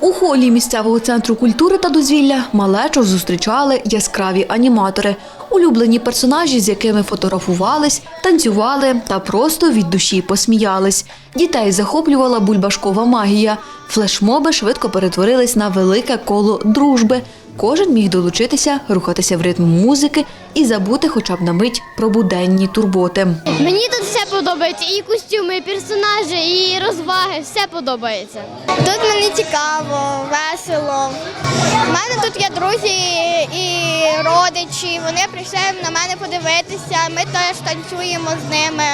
У холі місцевого центру культури та дозвілля малечу зустрічали яскраві аніматори, улюблені персонажі, з якими фотографувались, танцювали та просто від душі посміялись. Дітей захоплювала бульбашкова магія. Флешмоби швидко перетворились на велике коло дружби. Кожен міг долучитися, рухатися в ритм музики і забути хоча б на мить про буденні турботи. Мені тут все подобається. І костюми, і персонажі, і розваги. Все подобається. Тут мені цікаво, весело. У мене тут є друзі і родичі. Вони прийшли на мене подивитися. Ми теж танцюємо з ними.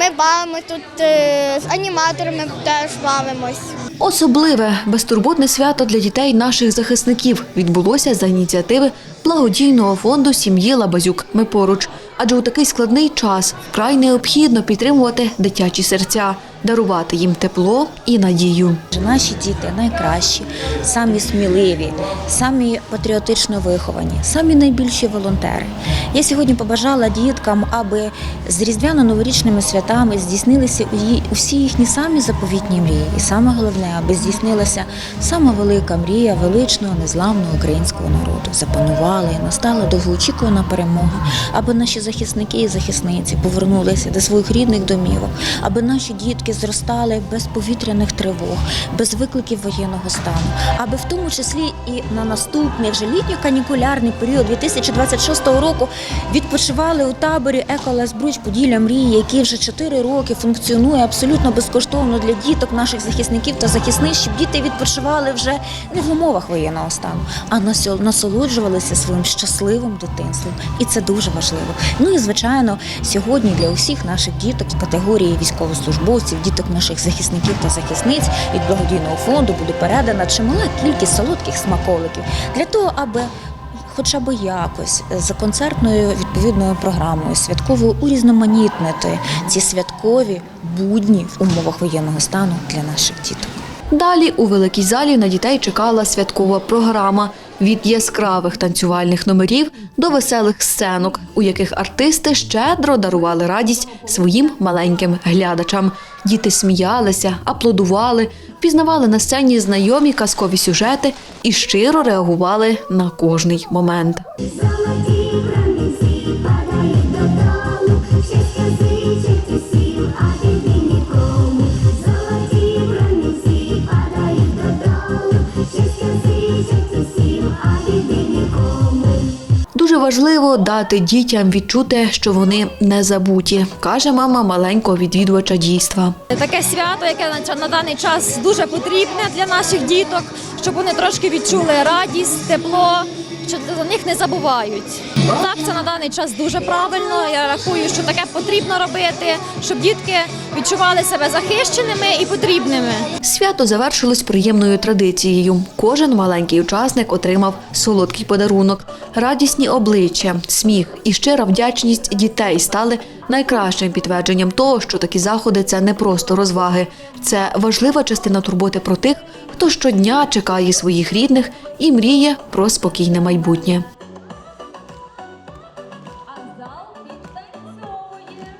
Ми бавимо тут е, з аніматорами теж бавимось. Особливе безтурботне свято для дітей наших захисників відбулося за ініціативи благодійного фонду сім'ї Лабазюк. Ми поруч. Адже у такий складний час вкрай необхідно підтримувати дитячі серця, дарувати їм тепло і надію. Наші діти найкращі, самі сміливі, самі патріотично виховані, самі найбільші волонтери. Я сьогодні побажала діткам, аби з різдвяно-новорічними святами здійснилися усі їхні самі заповітні мрії. І саме головне, аби здійснилася сама велика мрія величного незламного українського народу. Запанувала і настала довгоочікувана перемога, аби наші захисники і захисниці повернулися до своїх рідних домівок, аби наші дітки зростали без повітряних тривог, без викликів воєнного стану, аби в тому числі і на наступний вже літньо-канікулярний період 2026 року відпочивали у таборі Еколесбруч Поділля мрії, який вже 4 роки функціонує абсолютно безкоштовно для діток, наших захисників та захисниць, щоб діти відпочивали вже не в умовах воєнного стану, а насол- насолоджувалися своїм щасливим дитинством. І це дуже важливо. Ну і звичайно, сьогодні для усіх наших діток з категорії військовослужбовців, діток наших захисників та захисниць від благодійного фонду буде передана чимала кількість солодких смаколиків для того, аби. Хоча б якось за концертною відповідною програмою святково урізноманітнити ці святкові будні в умовах воєнного стану для наших діток. Далі у великій залі на дітей чекала святкова програма від яскравих танцювальних номерів до веселих сценок, у яких артисти щедро дарували радість своїм маленьким глядачам. Діти сміялися, аплодували, пізнавали на сцені знайомі казкові сюжети і щиро реагували на кожний момент. Дуже важливо дати дітям відчути, що вони не забуті, каже мама маленького відвідувача дійства. Таке свято, яке на, даний час дуже потрібне для наших діток, щоб вони трошки відчули радість, тепло, що за них не забувають. Так, це на даний час дуже правильно. Я рахую, що таке потрібно робити, щоб дітки відчували себе захищеними і потрібними. Свято завершилось приємною традицією. Кожен маленький учасник отримав солодкий подарунок. Радісні обличчя, сміх і щира вдячність дітей стали найкращим підтвердженням того, що такі заходи це не просто розваги. Це важлива частина турботи про тих, хто щодня чекає своїх рідних і мріє про спокійне майбутнє.